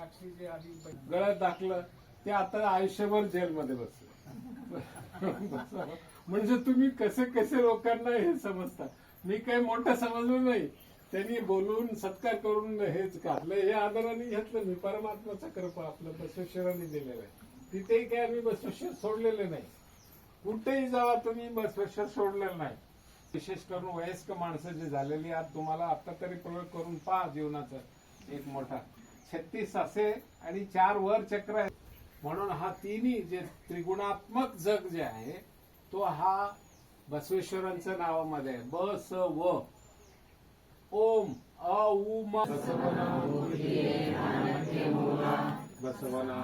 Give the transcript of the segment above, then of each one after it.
अशी जे आधी गळ्यात दाखलं ते आता आयुष्यभर जेलमध्ये बसलं. म्हणजे तुम्ही कसे कसे लोकांना हे समजता? मी काही मोठं समजलो नाही. त्यांनी बोलून सत्कार करून हेच घातलं. हे आदराने घेतलं. मी परमात्माचा कृपा आपलं बसवेश्वरांनी दिलेलं आहे. तिथेही काय आम्ही बसवेश्वर सोडलेले नाही. कुठेही जावा तुम्ही बसवेश्वर सोडलेलं नाही. विशेष करून वयस्क माणसं जी झालेली आहेत तुम्हाला आता तरी प्रयोग करून पहा जीवनाचा. एक मोठा छत्तीस असे आणि चार वर चक्र आहेत. म्हणून हा तिन्ही जे त्रिगुणात्मक जग जे आहे तो हा बसवेश्वरांचं नावामध्ये आहे. ब स व ओम अ उ म. बसवना बसवना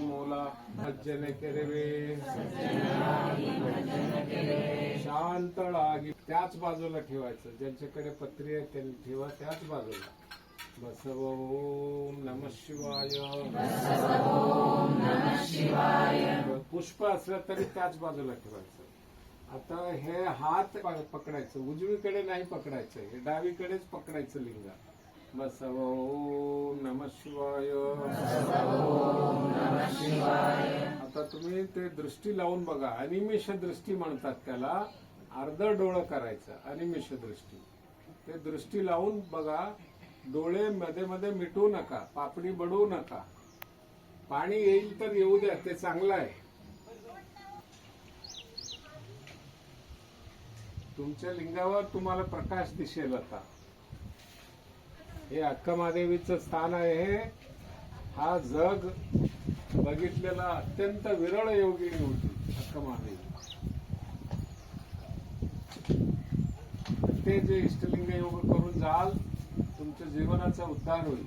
मूला. सज्जन केरवे. शांतळागी त्याच बाजूला ठेवायचं. ज्यांच्याकडे पत्री आहे त्यांनी ठेवा त्याच बाजूला. बसव ओम नम शिवाय। पुष्प असलं तरी त्याच बाजूला ठेवायचं. आता हे हात पकडायचं. उजवीकडे नाही पकडायचं. हे डावीकडेच पकडायचं लिंग. बसव ओम नम शिवाय. आता तुम्ही ते दृष्टी लावून बघा. अनिमेष दृष्टी म्हणतात त्याला. अर्ध डोळं करायचं. अनिमेष दृष्टी. ते दृष्टी लावून बघा. डोळे मध्ये मध्ये मिटू नका पापडी बडवू नका. पाणी येईल तर येऊ द्या ते चांगलं आहे. तुमच्या लिंगावर तुम्हाला प्रकाश दिसेल आता. हे अक्कमादेवीचं स्थान आहे. हे हा जग बघितलेला अत्यंत विरळ योगिनी होती अक्कमादेवी. ते जे इष्टलिंग योग करून जाल तुमच्या जीवनाचा उद्धार होईल.